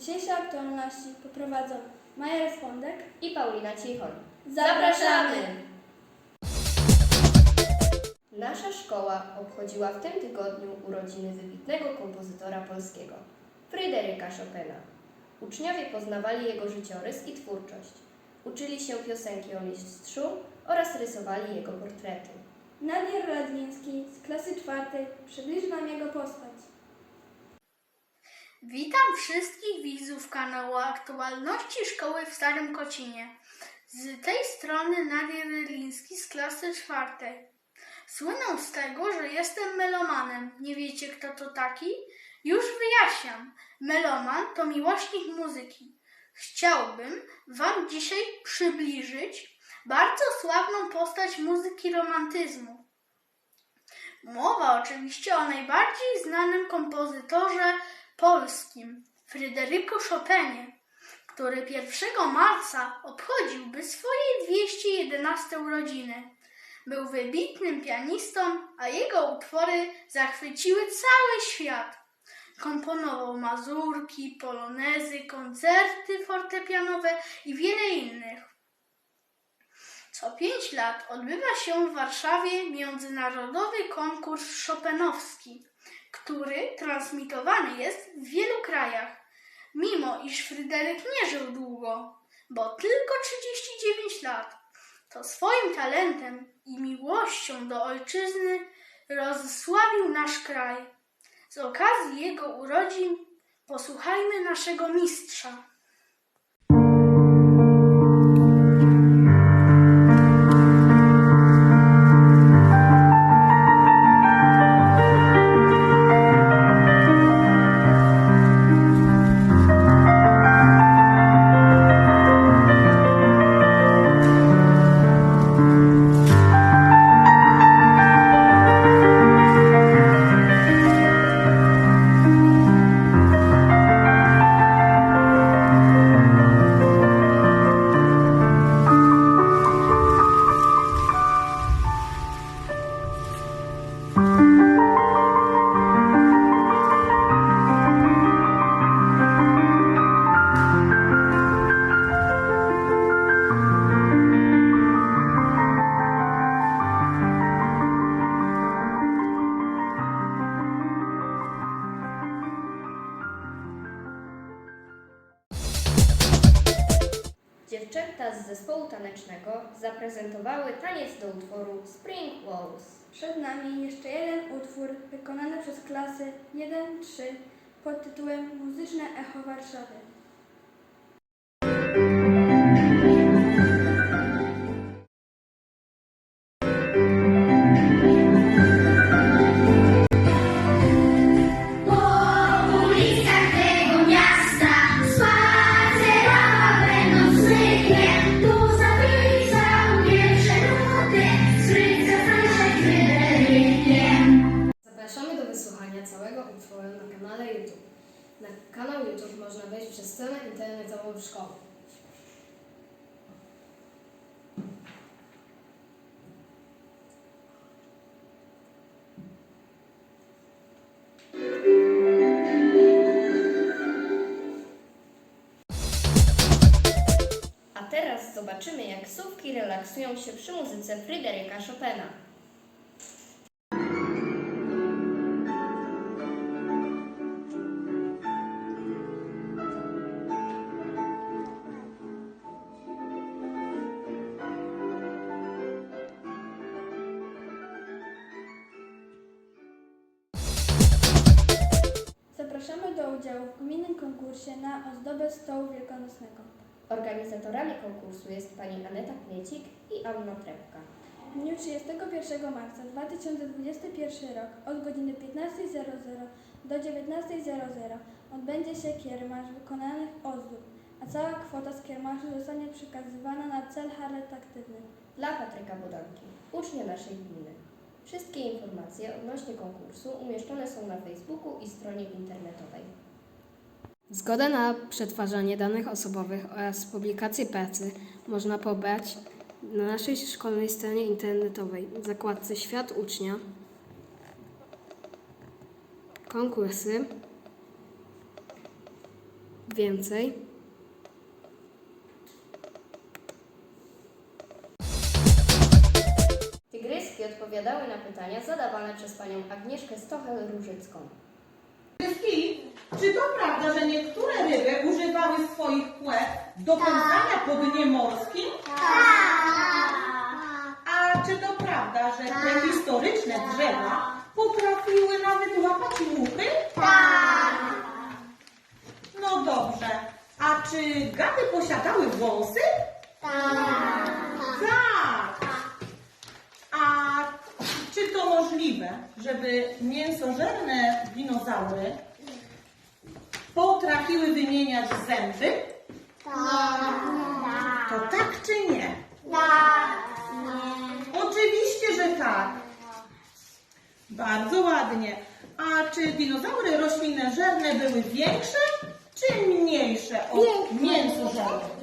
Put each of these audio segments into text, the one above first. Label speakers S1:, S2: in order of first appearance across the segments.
S1: Dzisiejsze aktualności poprowadzą Maja Respondek.
S2: i Paulina Cichoń.
S1: Zapraszamy!
S2: Nasza szkoła obchodziła w tym tygodniu urodziny wybitnego kompozytora polskiego, Fryderyka Chopina. Uczniowie poznawali jego życiorys i twórczość. Uczyli się piosenki o mistrzu oraz rysowali jego portrety.
S1: Nadir Radliński z klasy czwartej przybliży nam jego postać.
S3: Witam wszystkich widzów kanału Aktualności Szkoły w Starym Kocinie. Z tej strony Nadia Ryliński z klasy czwartej. Słynę z tego, że jestem melomanem. Nie wiecie kto to taki? Już wyjaśniam. Meloman to miłośnik muzyki. Chciałbym Wam dzisiaj przybliżyć bardzo sławną postać muzyki romantyzmu. Mowa oczywiście o najbardziej znanym kompozytorze polskim, Fryderyku Chopinie, który 1 marca obchodziłby swoje 211 urodziny. Był wybitnym pianistą, a jego utwory zachwyciły cały świat. Komponował mazurki, polonezy, koncerty fortepianowe i wiele innych. Co pięć lat odbywa się w Warszawie międzynarodowy konkurs Chopinowski, który transmitowany jest w wielu krajach, mimo iż Fryderyk nie żył długo, bo tylko 39 lat, to swoim talentem i miłością do ojczyzny rozsławił nasz kraj. Z okazji jego urodzin posłuchajmy naszego mistrza.
S2: Dziewczęta z zespołu tanecznego zaprezentowały taniec do utworu Spring Walls.
S1: Przed nami jeszcze jeden utwór wykonany przez klasy 1-3 pod tytułem Muzyczne Echo Warszawy.
S4: Na kanał YouTube można wejść przez stronę internetową szkoły.
S2: A teraz zobaczymy, jak sówki relaksują się przy muzyce Fryderyka Chopina.
S1: Konkursie na ozdobę stołu wielkanocnego.
S2: Organizatorami konkursu jest pani Aneta Kmiecik i Anna Trepka.
S1: W dniu 31 marca 2021 rok od godziny 15.00 do 19.00 odbędzie się kiermasz wykonanych ozdób, a cała kwota z kiermaszu zostanie przekazywana na cel charytatywny.
S2: Dla Patryka Bodanki, ucznia naszej gminy. Wszystkie informacje odnośnie konkursu umieszczone są na Facebooku i stronie internetowej.
S4: Zgodę na przetwarzanie danych osobowych oraz publikację pracy można pobrać na naszej szkolnej stronie internetowej w zakładce Świat Ucznia konkursy, więcej.
S2: Tygryski odpowiadały na pytania zadawane przez panią Agnieszkę Stochel-Różycką.
S5: Krzyski, czy to prawda, że niektóre ryby używały swoich płet do pędzania po dnie morskim? A czy to prawda, że prehistoryczne drzewa potrafiły nawet łapać muchy? No dobrze. A czy gady posiadały wąsy? Tak. A czy to możliwe, żeby mięsożerne dinozaury potrafiły wymieniać zęby? To tak czy nie? Oczywiście, że tak. Bardzo ładnie. A czy dinozaury roślinożerne były większe czy mniejsze od mięsożernych?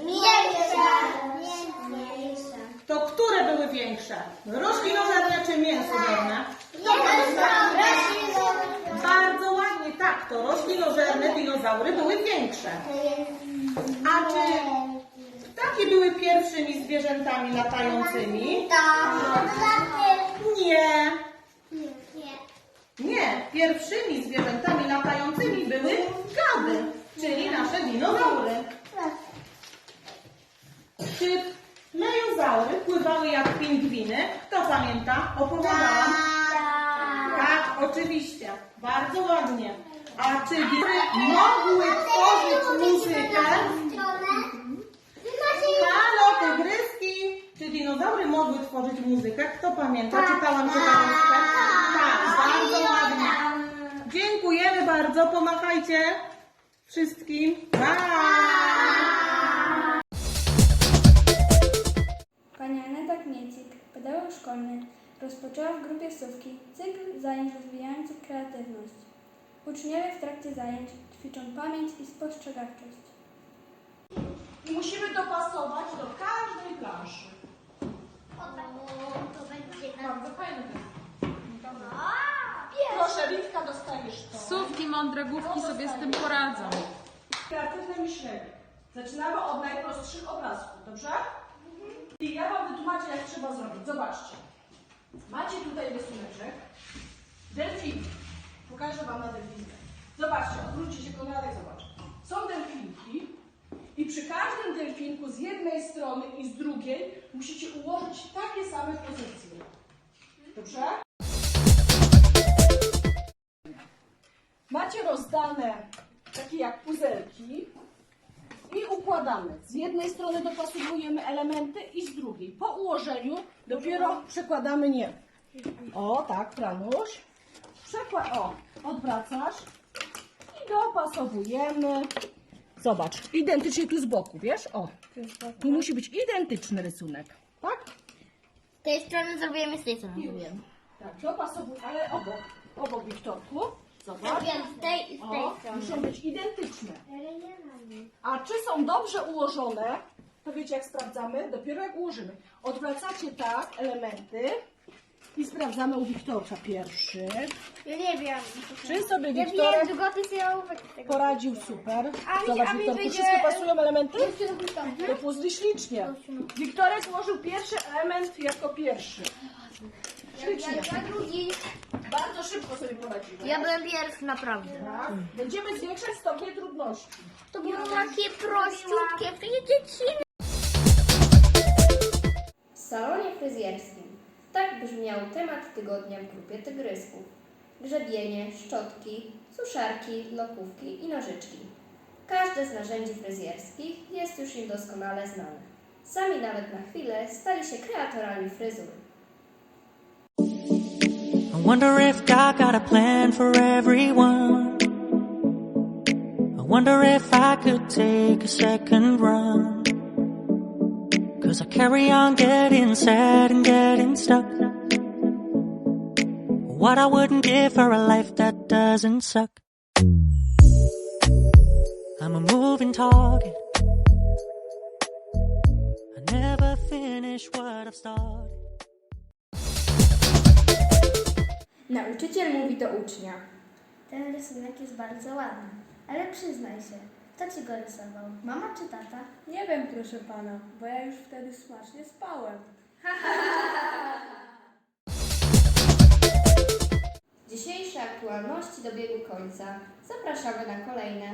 S5: Większe. A czy takie były pierwszymi zwierzętami latającymi? Nie. Nie, pierwszymi zwierzętami latającymi były gady, czyli nasze dinozaury. Czy lejozaury pływały jak pingwiny? Kto pamięta? Opowiadałam. Tak, oczywiście. Bardzo ładnie. A czy wiry mogły tworzyć muzykę? Halo, tygryski! Czy dinozaury mogły tworzyć muzykę? Kto pamięta? Czytałam czytałeczkę. Tak, bardzo ładnie. Dziękujemy bardzo. Pomachajcie wszystkim. Bye!
S1: Pani Aneta Kmiecik, pedagog szkolny, rozpoczęła w grupie Sówki cykl zajęć rozwijających kreatywność. Uczniowie w trakcie zajęć ćwiczą pamięć i spostrzegawczość.
S6: I musimy dopasować do każdej planszy. Bardzo fajne. Proszę, Litka, dostajesz to.
S7: Sówki, mądre główki sobie z tym poradzą.
S6: Kreatywne myślenie. Zaczynamy od najprostszych obrazków, dobrze? I ja Wam wytłumaczę, jak trzeba zrobić. Zobaczcie. Macie tutaj rysuneczek. Na. Zobaczcie, odwróćcie się Konradek, zobacz. Są delfinki i przy każdym delfinku z jednej strony i z drugiej musicie ułożyć takie same pozycje. Dobrze? Macie rozdane takie jak puzelki i układamy. Z jednej strony dopasowujemy elementy i z drugiej. Po ułożeniu dopiero przekładamy nie. O, tak, Franuś. Przekład, o, odwracasz i dopasowujemy. Zobacz, identycznie tu z boku, wiesz? O, tu musi być identyczny rysunek, tak?
S8: Z tej strony zrobimy, z tej strony zrobimy.
S6: Tak, dopasowuj, ale obok, obok Wiktorku. Zobacz.
S8: Zrobiłam z tej i z tej
S6: O,
S8: strony.
S6: muszą być identyczne. A czy są dobrze ułożone, to wiecie jak sprawdzamy? Dopiero jak ułożymy. Odwracacie tak elementy i sprawdzamy u Wiktorka pierwszy.
S8: Ja nie wiem.
S6: Czy sobie
S8: Ja
S6: Wiktorek
S8: wiem, ołówek z tego.
S6: poradził super.
S8: A mi-
S6: Zobacz
S8: a mi
S6: Wiktorku,
S8: wyjdzie-
S6: wszystkie pasują elementy? Do puzli ślicznie. Wiktorek złożył pierwszy element jako pierwszy. Ślicznie.
S8: Ja drugi.
S6: Bardzo szybko sobie poradziłeś.
S8: Ja byłem pierwszy, naprawdę.
S6: Tak. Będziemy zwiększać stopień trudności.
S8: To było takie prościutkie, takie dzieciny.
S2: W salonie fryzjerskim. Tak brzmiał temat tygodnia w grupie tygrysków. Grzebienie, szczotki, suszarki, lokówki i nożyczki. Każde z narzędzi fryzjerskich jest już im doskonale znane. Sami nawet na chwilę stali się kreatorami fryzur.
S9: I wonder if God got a plan for everyone. I wonder if I could take a second run. Cause I carry on getting sad and getting stuck. What I wouldn't give for a life that doesn't suck. I'm a moving target. I never finish what I've started.
S10: Nauczyciel mówi do ucznia.
S11: Ten rysunek jest bardzo ładny. Ale przyznaj się, kto ci go rysował? Mama czy tata?
S12: Nie wiem, proszę pana, bo ja już wtedy smacznie spałem.
S2: Dzisiejsze aktualności dobiegły końca. Zapraszamy na kolejne.